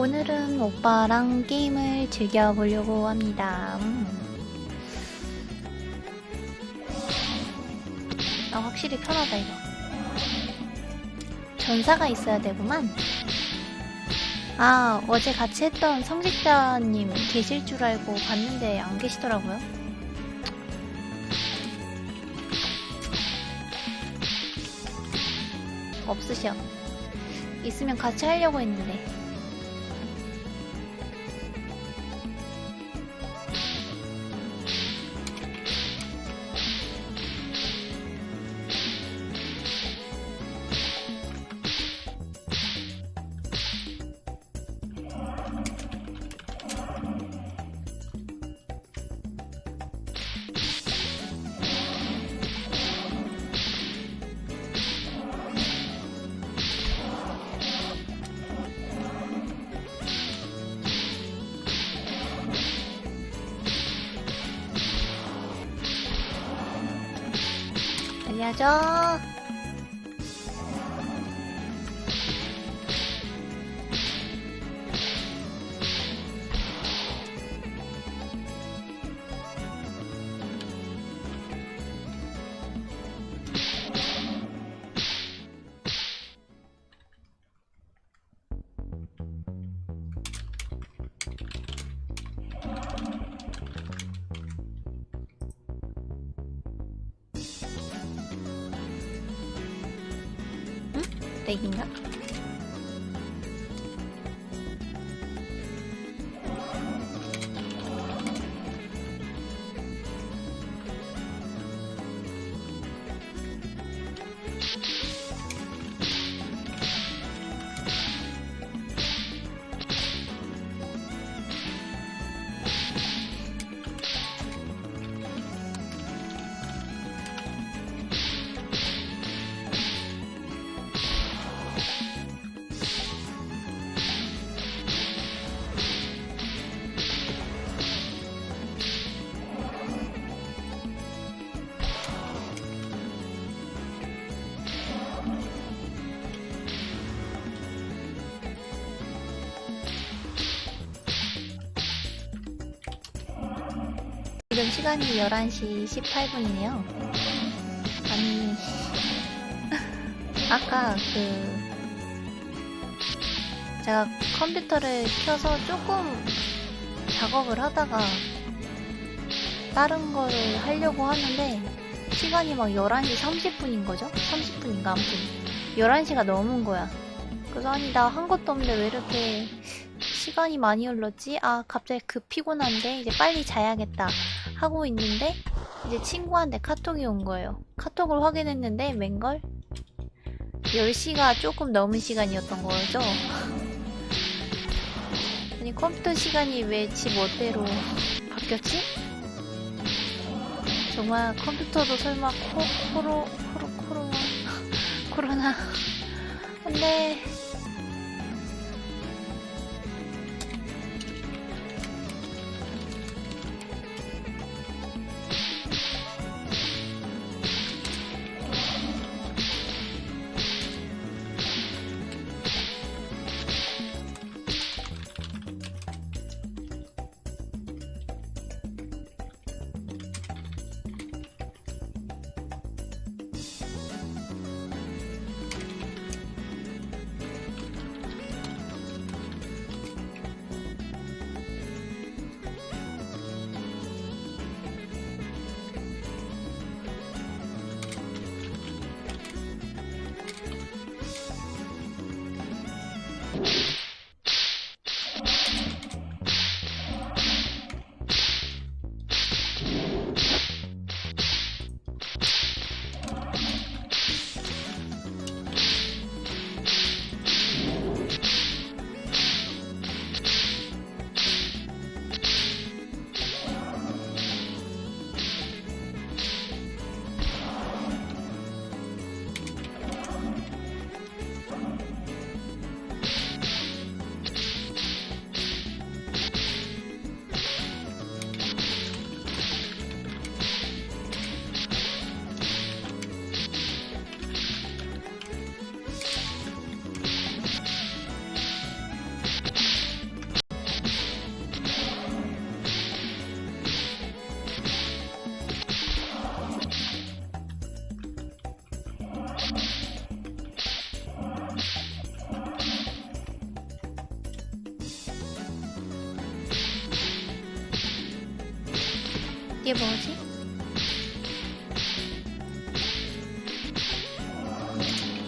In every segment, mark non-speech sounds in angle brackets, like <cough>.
오늘은 오빠랑 게임을 즐겨보려고 합니다. 음. 아, 확실히 편하다, 이거. 전사가 있어야 되구만. 아, 어제 같이 했던 성직자님 계실 줄 알고 봤는데 안 계시더라고요. 없으셔. 있으면 같이 하려고 했는데. 알려줘. 렉인 시간이 11시 18분이네요. 아니, <laughs> 아까 그, 제가 컴퓨터를 켜서 조금 작업을 하다가 다른 거를 하려고 하는데 시간이 막 11시 30분인 거죠? 30분인가 아무튼 11시가 넘은 거야. 그래서 아니 나 한 것도 없는데 왜 이렇게 시간이 많이 흘렀지? 아 갑자기 급 피곤한데 이제 빨리 자야겠다 하고 있는데 이제 친구한테 카톡이 온 거예요. 카톡을 확인했는데 맹걸 10시가 조금 넘은 시간이었던 거죠. <laughs> 아니 컴퓨터 시간이 왜 지 멋대로 바뀌었지? 정말 컴퓨터도 설마 코, 코로 코로 코로 코로나 <laughs> 안돼 이게 뭐지?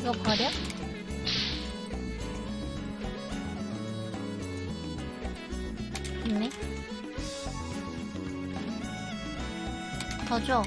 이거 버려? 있네. 더 줘.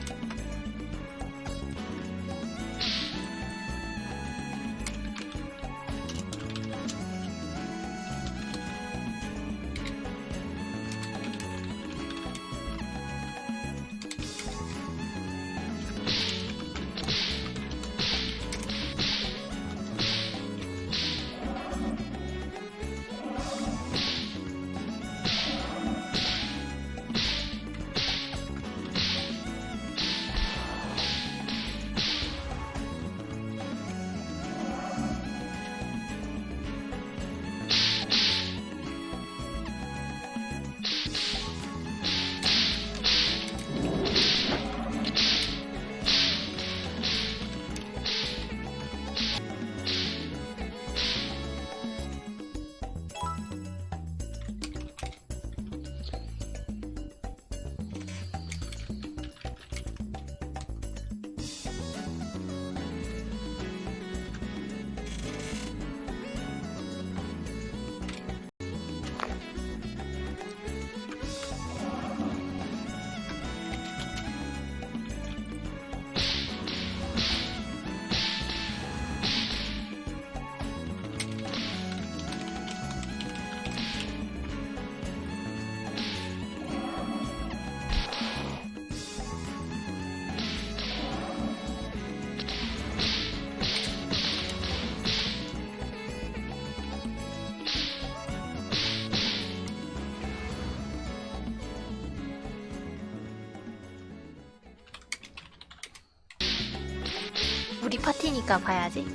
파티니까 봐야지.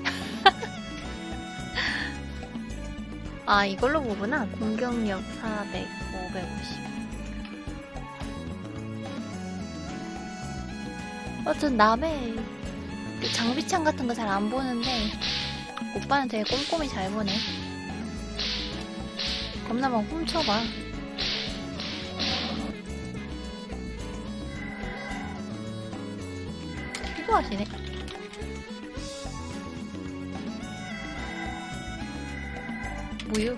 <laughs> 아, 이걸로 보구나. 공격력 400, 550. 어, 전 남의 그 장비창 같은 거 잘 안 보는데, 오빠는 되게 꼼꼼히 잘 보네. 겁나 막 훔쳐봐. 필요하시네. 뭐요?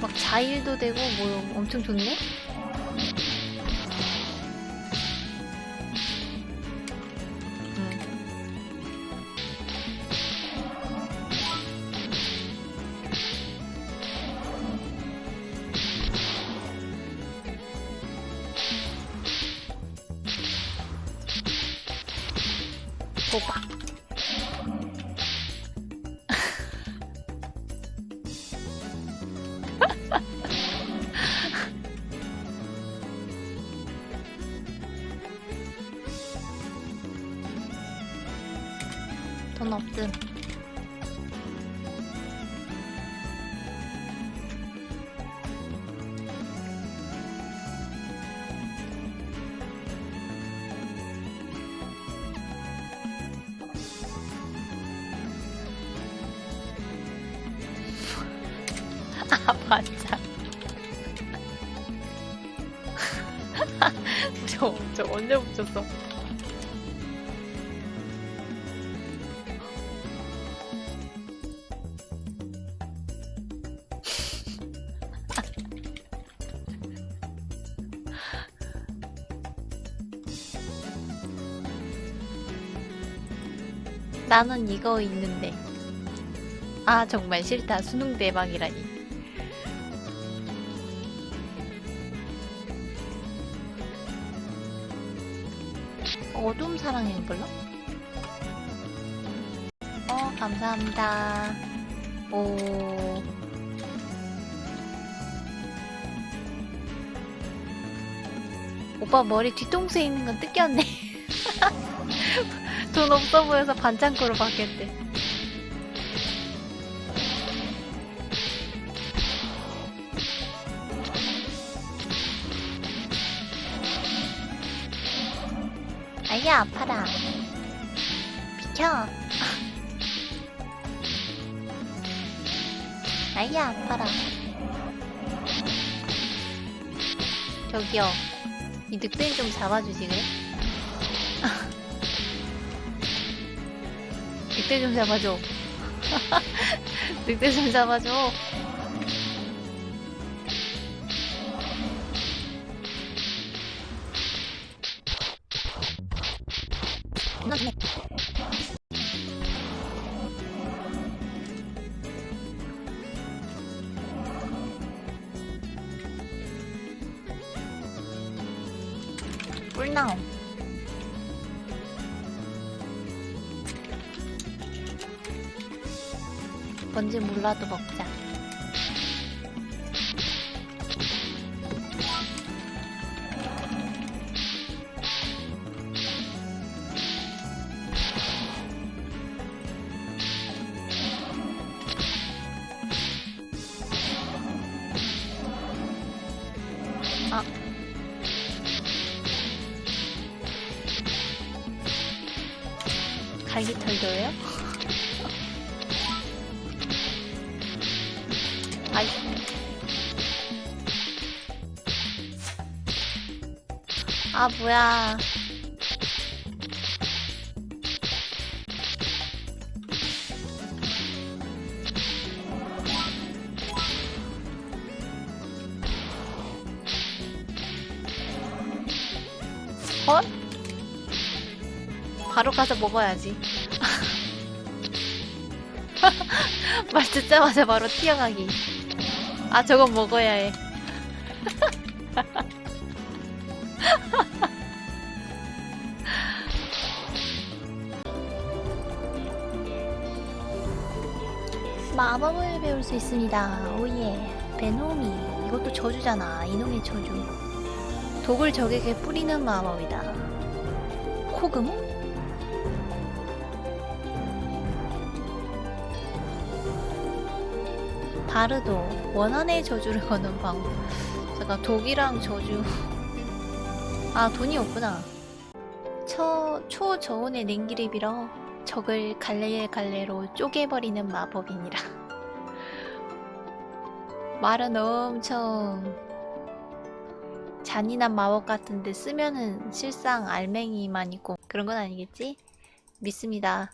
막 자일도 되고 뭐 엄청 좋네? 응. 뽑 아, 맞아. <laughs> 저, 저 언제 붙였어? <laughs> 나는 이거 있는데. 아, 정말 싫다. 수능 대박이라니. 사랑의 블러? 어, 감사합니다. 오. 오빠 머리 뒤통수에 있는 건 뜯겼네. <laughs> 돈 없어 보여서 반창고로 바뀌었대. 아야 아파라. 비켜. 아이야, 아파라. 저기요. 이 늑대는 좀 잡아주지, 그래? <laughs> 늑대 좀 잡아줘. <laughs> 늑대 좀 잡아줘. 몰라도 먹자. 아. 갈기털도예요? 아, 뭐야. 헐? 바로 가서 먹어야지. <laughs> 말 듣자마자 바로 튀어가기. 아, 저건 먹어야 해. <laughs> 수 있습니다. 오예. 베노미. 이것도 저주잖아. 이놈의 저주. 독을 적에게 뿌리는 마법이다. 코금? 바르도 원한의 저주를 <laughs> 거는 방법. 잠깐 독이랑 저주. 아 돈이 없구나. 처 초저온의 냉기를 빌어 적을 갈래갈래로 쪼개버리는 마법이니라. 말은 엄청 잔인한 마법 같은데 쓰면은 실상 알맹이만 있고 그런 건 아니겠지? 믿습니다.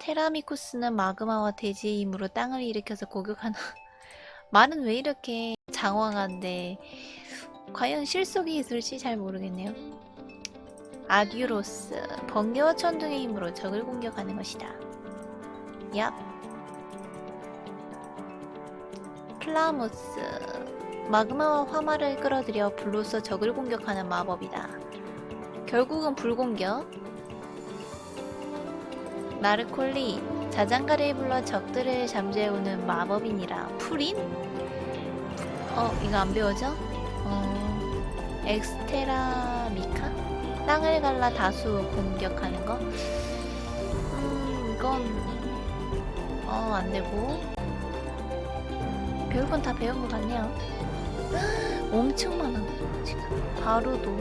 테라미쿠스는 마그마와 대지의 힘으로 땅을 일으켜서 공격하는 <laughs> 말은 왜 이렇게 장황한데 과연 실속이 있을지 잘 모르겠네요. 아듀로스 번개와 천둥의 힘으로 적을 공격하는 것이다. 얍. 플라무스 마그마와 화마를 끌어들여 불로써 적을 공격하는 마법이다. 결국은 불공격. 나르콜리 자장가를 불러 적들을 잠재우는 마법이니라. 풀인? 어 이거 안 배워져? 어 엑스테라미카? 땅을 갈라 다수 공격하는 거? 음 이건 어 안 되고 배울 건 다 배운 것 같네요. <gasps> 엄청 많아 지금. 바로도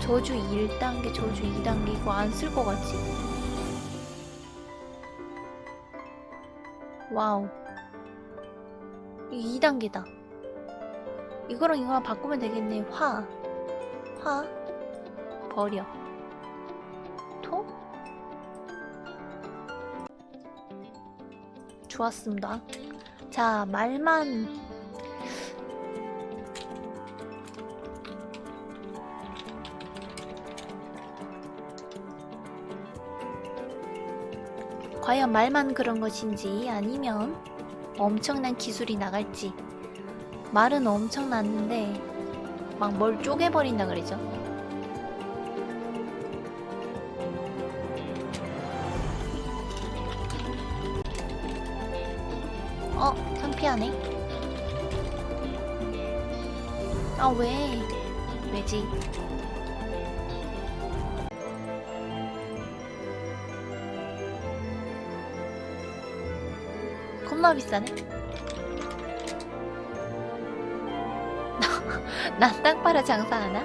저주 1단계 저주 2단계 이거 안 쓸 것 같지? 와우. 이 2단계다. 이거랑 이거랑 바꾸면 되겠네. 화. 화, 버려. 토? 좋았습니다 자 말만. 과연 말만 그런 것인지 아니면 엄청난 기술이 나갈지. 말은 엄청났는데 막 뭘 쪼개버린다 그러죠 피하네 아 왜? 왜지? 겁나 비싸네. 난땅 팔아 장사하나?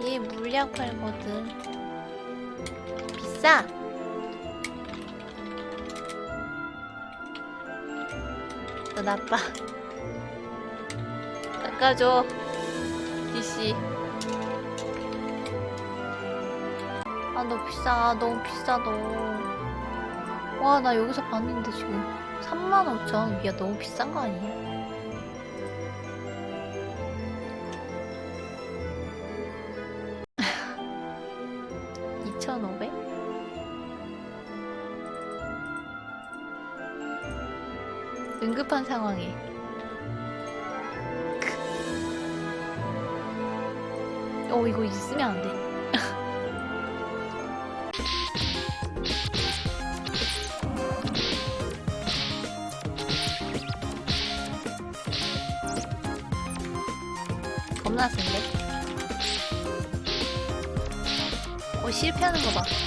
예. 물약 팔거든. 비싸. 너 나빠. 깎아줘. DC. 아, 너 비싸. 너무 비싸, 너. 와, 나 여기서 봤는데 지금 35,000원. 야, 너무 비싼 거 아니야? 응급한 상황에 어 이거 있으면 안 돼. 겁나 센데? 어 실패하는 거 봐.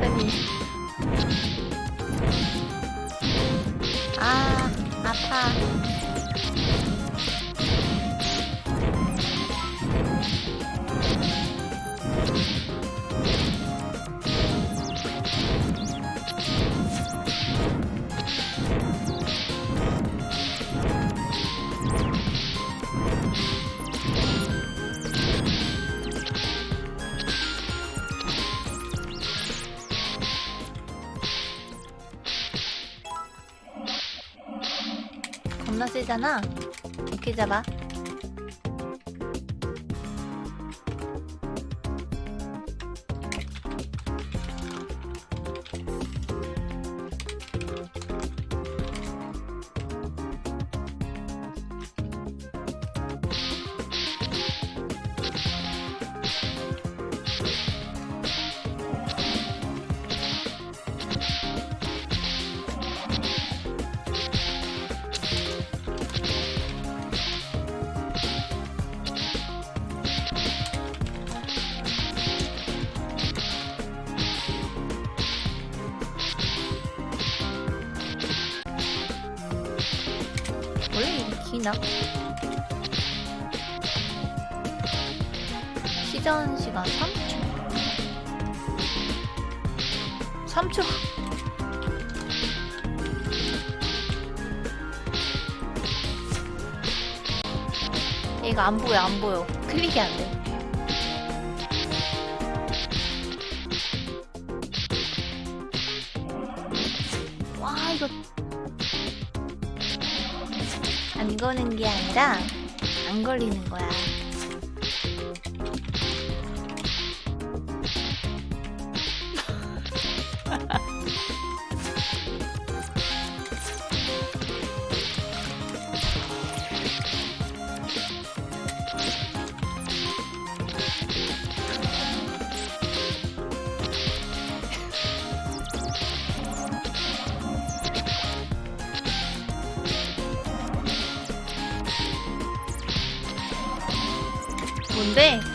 했더니 아 아파 세잖아. 이렇게 잡아 기나? 시전 시간 3초. 3초. 얘가 안 보여 안 보여. 클릭이 안돼 안 거는 게 아니라 안 걸리는 거야. 뭔데?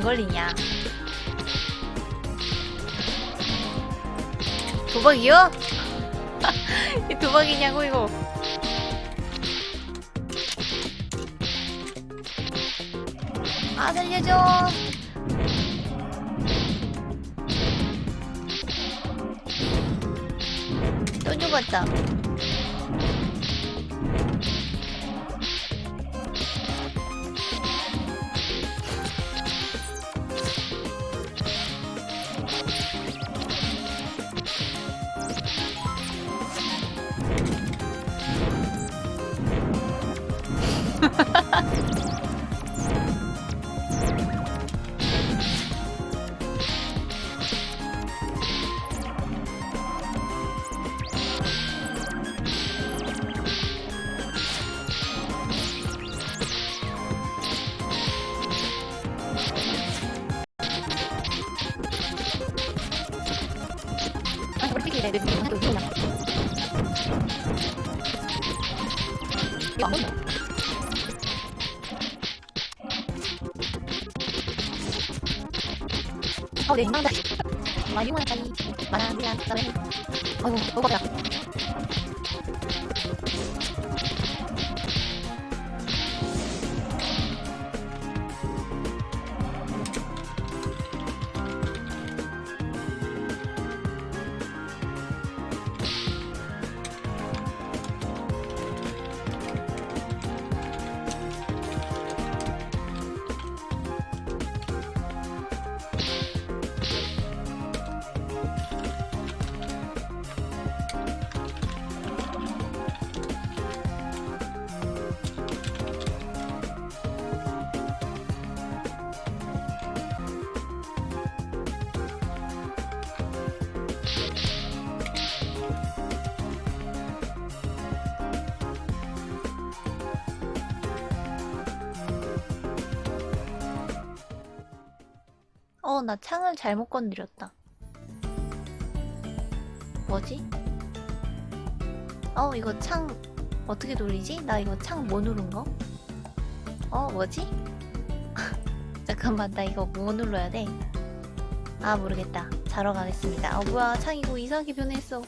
안 걸리냐? 도박이요? <laughs> 이 도박이냐고 이거? 아 살려줘. 또 죽었다. 어, 네, 망다. 많이 원하다니. 많아, 미안, 나네. 아이 어, 나 창을 잘못 건드렸다. 뭐지? 어, 이거 창 어떻게 돌리지? 나 이거 창 뭐 누른 거? 어, 뭐지? <laughs> 잠깐만, 나 이거 뭐 눌러야 돼? 아, 모르겠다. 자러 가겠습니다. 어, 뭐야, 창 이거 이상하게 변했어.